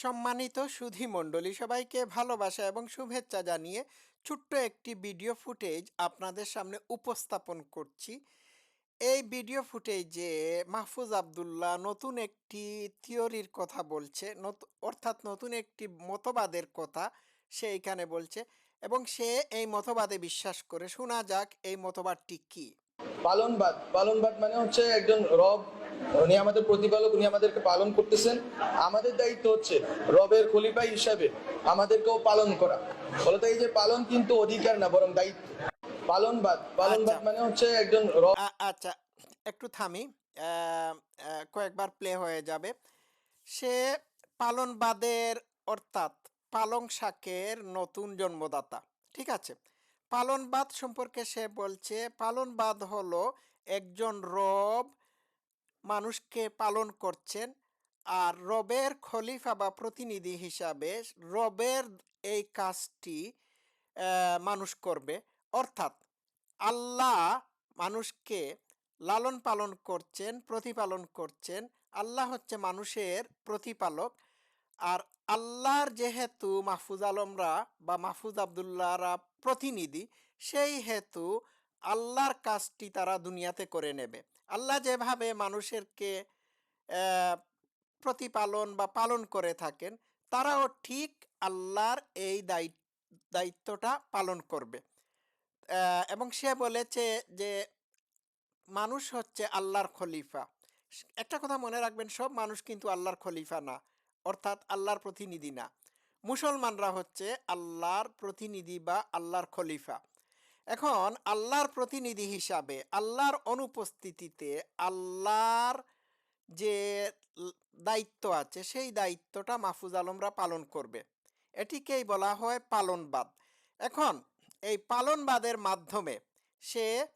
সম্মানিত সুধী মণ্ডলী সবাইকে ভালোবাসা এবং শুভেচ্ছা জানিয়ে ছোট্ট একটি ভিডিও ফুটেজ আপনাদের সামনে উপস্থাপন করছি। এই ভিডিও ফুটেজে মাহফুজ আবদুল্লাহ নতুন একটি থিওরির কথা বলছে অর্থাৎ নতুন একটি মতবাদের কথা সে এখানে বলছে এবং সে এই মতবাদে বিশ্বাস করে। শোনা যাক এই মতবাদটি কি। পালনবাদ। পালনবাদ মানে হচ্ছে একজন রব উনি আমাদের প্রতিপালক উনি আমাদেরকে পালন করতেছেন। আমাদের দায়িত্ব হচ্ছে রবের খলিফা হিসাবে আমাদেরকেও পালন করা। বলতে এই যে পালন কিন্তু অধিকার না বরং দায়িত্ব। পালনবাদ। পালনবাদ আচ্ছা। মানে হচ্ছে একজন রব আচ্ছা একটু থামি। কয়েকবার প্লে হয়ে যাবে। সে পালনবাদের অর্থাৎ পালং শাকের নতুন জন্মদাতা ঠিক আছে? পালনবাদ সম্পর্কে সে বলছে পালনবাদ হলো একজন রব মানুষকে পালন করছেন। আর রবের খলিফা বা প্রতিনিধি হিসাবে রবের এই কাজটি মানুষ করবে। অর্থাৎ আল্লাহ মানুষকে লালন পালন করছেন, প্রতিপালন করছেন। আল্লাহ হচ্ছে মানুষের প্রতিপালক। আর আল্লাহর যেহেতু মাহফুজ আলমরা বা মাহফুজ আবদুল্লাহরা প্রতিনিধি, সেই হেতু আল্লাহর কাজটি তারা দুনিয়াতে করে নেবে। আল্লাহ যেভাবে মানুষেরকে প্রতিপালন বা পালন করে থাকেন, তারাও ঠিক আল্লাহর এই দায়িত্ব দায়িত্বটা পালন করবে। এবং সে বলেছে যে, মানুষ হচ্ছে আল্লাহর খলিফা। একটা কথা মনে রাখবেন, সব মানুষ কিন্তু আল্লাহর খলিফা না, অর্থাৎ আল্লাহর প্রতিনিধি না। মুসলমানরা হচ্ছে আল্লাহর প্রতিনিধি বা আল্লাহর খলিফা। এখন আল্লাহর প্রতিনিধি হিসাবে, আল্লাহর অনুপস্থিতিতে আল্লাহর যে দায়িত্ব আছে, সেই দায়িত্বটা মাহফুজ আলমরা পালন করবে। এটিকেই বলা হয় পালনবাদ। এখন এই পালনবাদের মাধ্যমে সে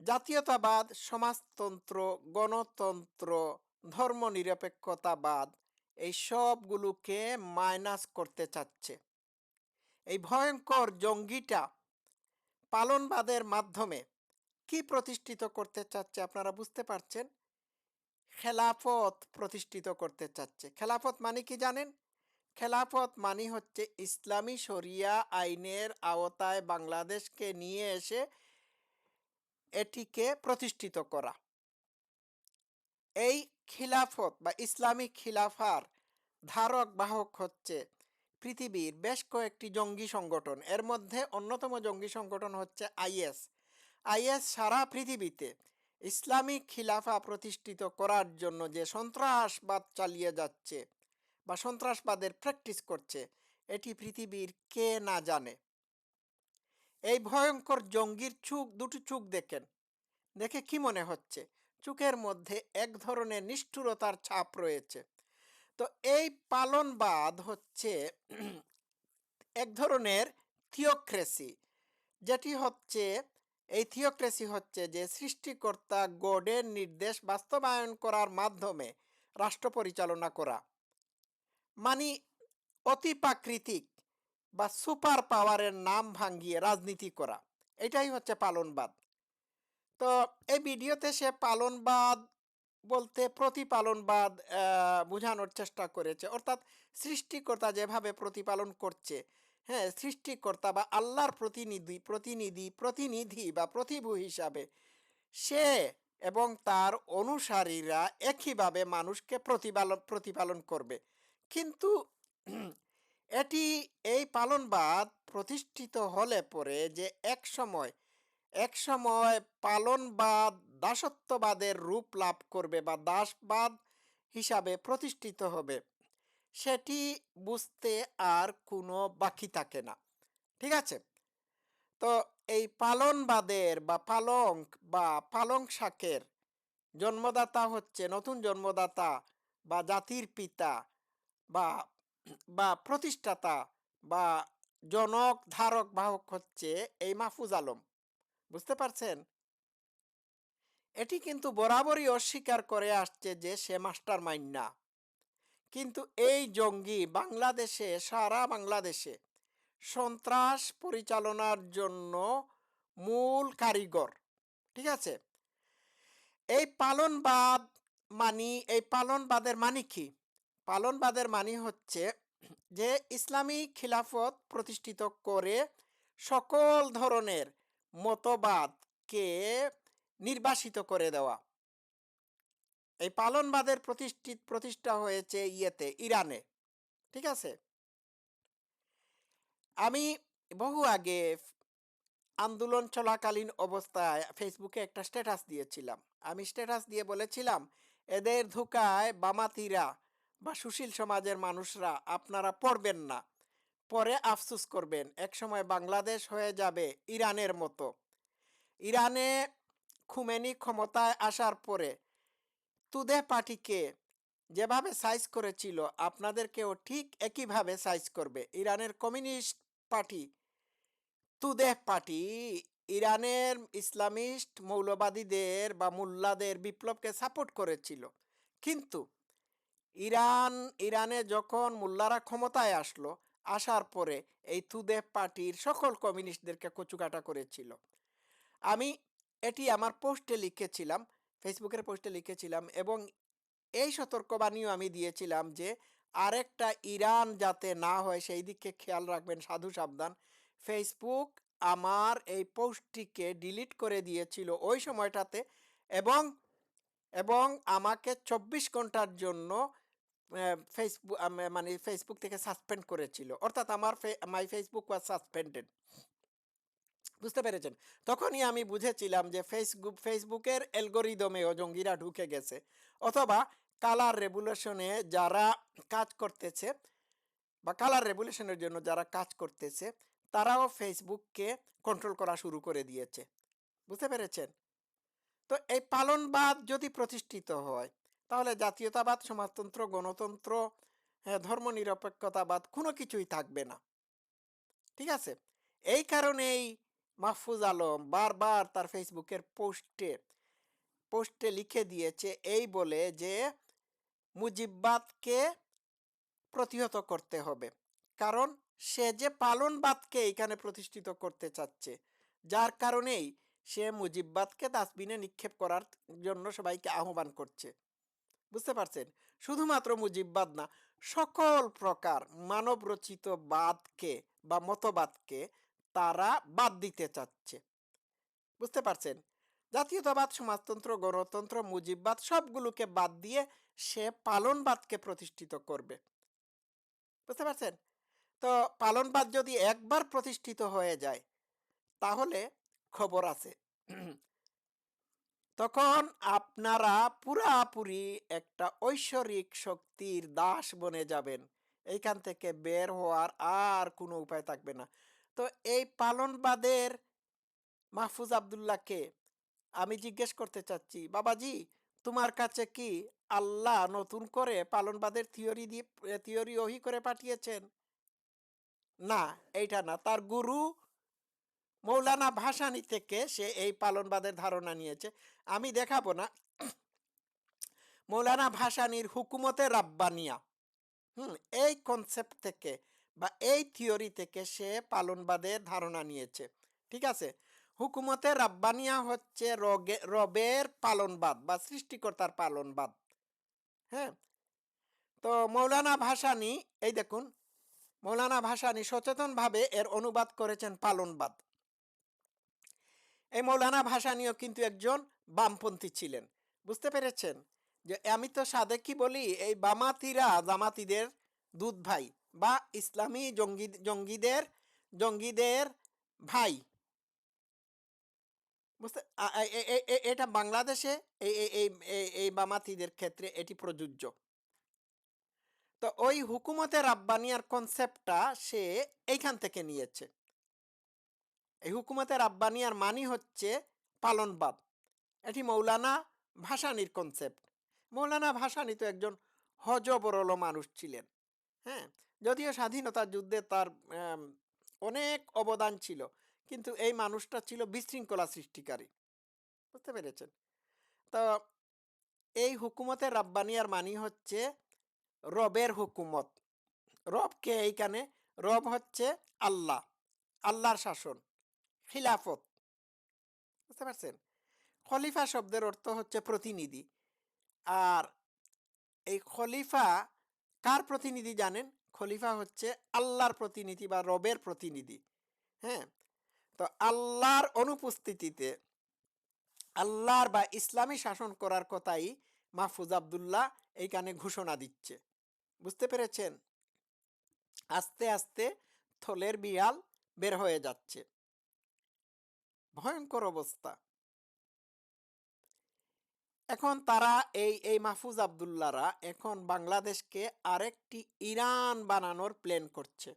জাতীয়তাবাদ, সমাজতন্ত্র, গণতন্ত্র, ধর্মনিরপেক্ষতাবাদ, এই সবগুলোকে মাইনাস করতে চাচ্ছে। এই ভয়ঙ্কর জঙ্গিটা পালনবাদের মাধ্যমে কি প্রতিষ্ঠিত করতে চাচ্ছে আপনারা বুঝতে পারছেন? খেলাফত প্রতিষ্ঠিত করতে চাচ্ছে। খেলাফত মানে কি জানেন? খেলাফত মানে হচ্ছে ইসলামী শরিয়া আইনের আওতায় বাংলাদেশকে নিয়ে এসে এটিকে প্রতিষ্ঠিত করা। এই খিলাফত বা ইসলামিক খিলাফার ধারক বাহক হচ্ছে পৃথিবীর বেশ কয়েকটি জঙ্গি সংগঠন। এর মধ্যে অন্যতম জঙ্গি সংগঠন হচ্ছে আইএস। আইএস সারা পৃথিবীতে ইসলামিক খিলাফা প্রতিষ্ঠিত করার জন্য যে সন্ত্রাসবাদ চালিয়ে যাচ্ছে বা সন্ত্রাসবাদের প্র্যাকটিস করছে, এটি পৃথিবীর কে না জানে। এই ভয়ঙ্কর জঙ্গির চুক, দুটি চুক দেখেন। দেখে কি মনে হচ্ছে? চোখের মধ্যে এক ধরনের নিষ্ঠুরতার ছাপ রয়েছে। তো এই পালনবাদ হচ্ছে এক ধরনের থিওক্রেসি। যেটি হচ্ছে, এই থিওক্রেসি হচ্ছে যে সৃষ্টিকর্তা গডের নির্দেশ বাস্তবায়ন করার মাধ্যমে রাষ্ট্র পরিচালনা করা। মানে অতিপ্রাকৃতিক বা সুপার পাওয়ারের নাম ভাঙ্গিয়ে রাজনীতি করা। এটাই হচ্ছে পালনবাদ। তো এই ভিডিওতে সে পালনবাদ বলতে প্রতিপালনবাদ বোঝানোর চেষ্টা করেছে। অর্থাৎ সৃষ্টিকর্তা যেভাবে প্রতিপালন করছে হ্যাঁ সৃষ্টিকর্তা বা আল্লাহর প্রতিনিধি প্রতিনিধি প্রতিনিধি বা প্রতিভু হিসাবে সে এবং তার অনুসারীরা একইভাবে মানুষকে প্রতিপালন প্রতিপালন করবে। কিন্তু এটি এই পালনবাদ প্রতিষ্ঠিত হলে পরে যে এক সময় এক সময় পালনবাদ দাসত্ববাদের রূপ লাভ করবে বা দাসবাদ হিসাবে প্রতিষ্ঠিত হবে, সেটি বুঝতে আর কোনো বাকি থাকে না। ঠিক আছে? তো এই পালনবাদের বা পালং বা পালং শাকের জন্মদাতা হচ্ছে, নতুন জন্মদাতা বা জাতির পিতা বা বা প্রতিষ্ঠাতা বা জনক ধারক বাহক হচ্ছে এই মাহফুজ আলম। বুঝতে পারছেন? এটি কিন্তু বরাবরই অস্বীকার করে আসছে যে সে মাস্টার মাইন্ড না। কিন্তু এই জঙ্গি বাংলাদেশে, সারা বাংলাদেশে সন্ত্রাস পরিচালনার জন্য মূল কারিগর, ঠিক আছে? এই পালনবাদ মানি, এই পালনবাদের মানে কি? পালনবাদের মানে হচ্ছে যে ইসলামী খিলাফত প্রতিষ্ঠিত করে সকল ধরনের মতবাদকে নির্বাসিত করে দেওয়া। এই পালনবাদের প্রতিষ্ঠিত প্রতিষ্ঠা হয়েছে ইয়েতে, ইরানে। ঠিক আছে? আমি বহু আগে আন্দোলন চলাকালীন অবস্থায় ফেসবুকে একটা স্ট্যাটাস দিয়েছিলাম। আমি স্ট্যাটাস দিয়ে বলেছিলাম, এদের ধোকায় বামাতিরা বা সুশীল সমাজের মানুষরা আপনারা পড়বেন না। পরে আফসুস করবেন। একসময় বাংলাদেশ হয়ে যাবে ইরানের মতো। ইরানে খুমেনি ক্ষমতায় আসার পরে, তুদে পার্টিকে যেভাবে সাইজ করেছিল আপনাদেরকেও ঠিক একইভাবে সাইজ করবে। ইরানের কমিউনিস্ট পার্টি তুদেহ পার্টি ইরানের ইসলামিস্ট মৌলবাদীদের বা মোল্লাদের বিপ্লবকে সাপোর্ট করেছিল। কিন্তু ইরান, ইরানে যখন মোল্লারা ক্ষমতায় আসলো, আসার পরে এই তুদেহ পার্টির সকল কমিউনিস্টদেরকে কচুকাটা করেছিল। আমি এটি আমার পোস্টে লিখেছিলাম, ফেসবুকের পোস্টে লিখেছিলাম এবং এই সতর্কবাণীও আমি দিয়েছিলাম যে, আরেকটা ইরান যাতে না হয় সেই দিকে খেয়াল রাখবেন, সাধু সাবধান। ফেসবুক আমার এই পোস্টটিকে ডিলিট করে দিয়েছিল ওই সময়টাতে এবং এবং আমাকে চব্বিশ ঘণ্টার জন্য ফেসবুক মানে ফেসবুক থেকে সাসপেন্ড করেছিল। অর্থাৎ আমার মাই ফেসবুক ওয়াজ সাসপেন্ডেড। বুঝতে পেরেছেন? তখনই আমি বুঝেছিলাম যে ফেসবুক, ফেসবুকের অ্যালগোরিদমেও জঙ্গিরা ঢুকে গেছে। অথবা কালার রেভুলেশনে যারা কাজ করতেছে বা কালার রেভুলেশনের জন্য যারা কাজ করতেছে, তারাও ফেসবুককে কন্ট্রোল করা শুরু করে দিয়েছে। বুঝতে পেরেছেন? তো এই পালনবাদ যদি প্রতিষ্ঠিত হয়, তাহলে জাতীয়তাবাদ, সমাজতন্ত্র, গণতন্ত্র ধর্মনিরপেক্ষতাবাদ কোনো কিছুই থাকবে না। ঠিক আছে? এই কারণেই মাহফুজ আলম বারবার তার ফেসবুকের পোস্টে পোস্টে লিখে দিয়েছে এই বলে যে মুজিববাদকে প্রতিহত করতে হবে। কারণ সে যে পালনবাদকে এখানে প্রতিষ্ঠিত করতে চাচ্ছে, যার কারণেই সে মুজিববাদকে ডাস্টবিনে নিক্ষেপ করার জন্য সবাইকে আহ্বান করছে। বুঝতে পারছেন? শুধুমাত্র মুজিববাদ না, সকল প্রকার মানবরচিত বাদকে বা মতবাদকে তারা বাদ দিতে চাচ্ছে। বুঝতে পারছেন? জাতীয়তাবাদ, সমাজতন্ত্র, গণতন্ত্র, মুজিববাদ সবগুলোকে বাদ দিয়ে সে পালনবাদকে প্রতিষ্ঠিত করবে। বুঝতে পারছেন? তো পালনবাদ যদি একবার প্রতিষ্ঠিত হয়ে যায়, তাহলে খবর আছে। তখন আপনারা পুরাপুরি একটা ঐশ্বরিক শক্তির দাস বনে যাবেন। এইখান থেকে বের হওয়ার আর কোনো উপায় থাকবে না। তো এই পালনবাদের মাহফুজ আবদুল্লাহকে আমি জিজ্ঞেস করতে চাচ্ছি, বাবাজি, তোমার কাছে কি আল্লাহ নতুন করে পালনবাদের থিওরি দিয়ে থিওরি ওহি করে পাঠিয়েছেন? না, এইটা না। তার গুরু মৌলানা ভাসানি থেকে সে এই পালনবাদের ধারণা নিয়েছে। আমি দেখাবো না। মৌলানা ভাসানির হুকুমতে রাব্বানিয়া। হুম, এই কনসেপ্ট থেকে বা এই থিওরি থেকে সে পালনবাদের ধারণা নিয়েছে। ঠিক আছে? হুকুমতে রাব্বানিয়া হচ্ছে রগে, রবের পালনবাদ বা সৃষ্টিকর্তার পালনবাদ। হ্যাঁ? তো মৌলানা ভাসানি, এই দেখুন, মৌলানা ভাসানি সচেতনভাবে এর অনুবাদ করেছেন পালনবাদ। এই মৌলানা ভাসানিও কিন্তু একজন বামপন্থী ছিলেন। বুঝতে পেরেছেন? যে আমি তো সাদে কি বলি, এই বামাতিরা জামাতিদের দুধ ভাই। বা ইসলামী জঙ্গি, জঙ্গিদের জঙ্গিদের ভাই। বুঝতে এটা বাংলাদেশে এই এই বামাতিদের ক্ষেত্রে এটি প্রযোজ্য। তো ওই হুকুমতের রাব্বানিয়ার কনসেপ্টটা সে এইখান থেকে নিয়েছে। এই হুকুমতের রাব্বানিয়ার মানি হচ্ছে পালনবাদ। এটি মৌলানা ভাসানির কনসেপ্ট মৌলানা ভাসানি তো একজন হজবরল মানুষ ছিলেন হ্যাঁ? যদিও স্বাধীনতা যুদ্ধে তার অনেক অবদান ছিল। কিন্তু এই মানুষটা ছিল বিশৃঙ্খলা সৃষ্টিকারী। বুঝতে পেরেছেন? তো এই হুকুমতে রাব্বানিয়ার মানি হচ্ছে রবের হুকুমত। রবকে এইখানে? রব হচ্ছে আল্লাহ। আল্লাহর শাসন, খিলাফত। বুঝতে পারছেন? খলিফা শব্দের অর্থ হচ্ছে প্রতিনিধি। আর এই খলিফা কার প্রতিনিধি জানেন? খলিফা হচ্ছে আল্লাহর প্রতিনিধি বা রবের প্রতিনিধি হ্যাঁ? তো আল্লাহর অনুপস্থিতিতে আল্লাহর বা ইসলামী শাসন করার কথাই মাহফুজ আবদুল্লাহ এইখানে ঘোষণা দিচ্ছে, বুঝতে পেরেছেন? আস্তে আস্তে থলের বিড়াল বের হয়ে যাচ্ছে। ভয়ঙ্কর অবস্থা। এখন তারা এই এই মাহফুজ আবদুল্লাহরা এখন বাংলাদেশকে আরেকটি ইরান বানানোর প্ল্যান করছে।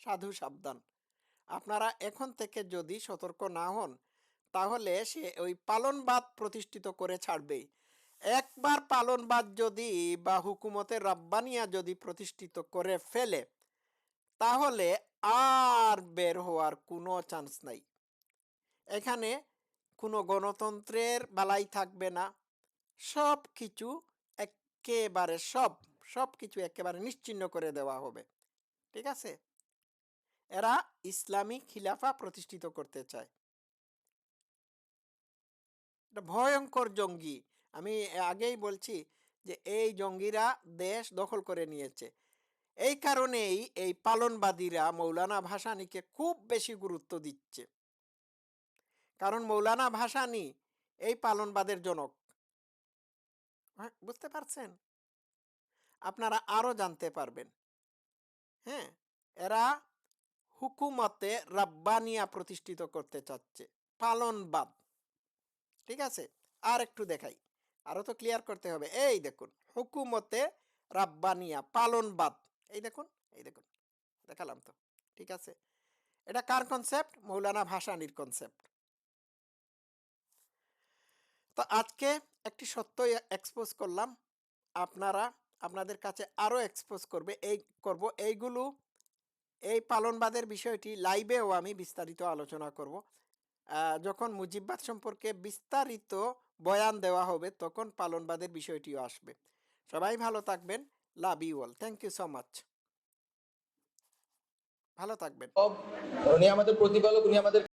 সাধু সাবধান। আপনারা এখন থেকে যদি সতর্ক না হন, তাহলে সে ওই পালনবাদ প্রতিষ্ঠিত করে ছাড়বেই। একবার পালনবাদ যদি বা হুকুমতের রাব্বানিয়া যদি প্রতিষ্ঠিত করে ফেলে, তাহলে আর বের হওয়ার কোনো চান্স নাই। এখানে কোনো গণতন্ত্রের বালাই থাকবে না। সব কিছু একেবারে সব সব কিছু একেবারে নিশ্চিন্ন করে দেওয়া হবে। ঠিক আছে? এরা ইসলামী খিলাফা প্রতিষ্ঠিত করতে চায়। ভয়ঙ্কর জঙ্গি। আমি আগেই বলছি যে, এই জঙ্গিরা দেশ দখল করে নিয়েছে। এই কারণেই এই পালনবাদীরা মৌলানা ভাসানীকে খুব বেশি গুরুত্ব দিচ্ছে। কারণ মৌলানা ভাসানী এই পালনবাদের জনক। বুঝতে পারছেন? আপনারা আরও জানতে পারবেন। হ্যাঁ এরা হুকুমতে রাব্বানিয়া প্রতিষ্ঠিত করতে চাচ্ছে। পালনবাদ। ঠিক আছে? আর একটু দেখাই। আরও তো ক্লিয়ার করতে হবে। এই দেখুন, হুকুমতে রাব্বানিয়া, পালনবাদ। এই দেখুন এই দেখুন, দেখালাম তো। ঠিক আছে? এটা কার কনসেপ্ট মৌলানা ভাসানির কনসেপ্ট তো আজকে একটি সত্য এক্সপোজ করলাম। আপনারা, আপনাদের কাছে আরও এক্সপোজ করবে। এই, করব। এইগুলো, এই পালনবাদের বিষয়টি লাইভেও আমি বিস্তারিত আলোচনা করব। যখন মুজিববাদ সম্পর্কে বিস্তারিত বয়ান দেওয়া হবে, তখন পালনবাদের বিষয়টিও আসবে। সবাই ভালো থাকবেন। Love you all thank you so much ভালো থাকবেন। উনি আমাদের প্রতিপালক, উনি আমাদের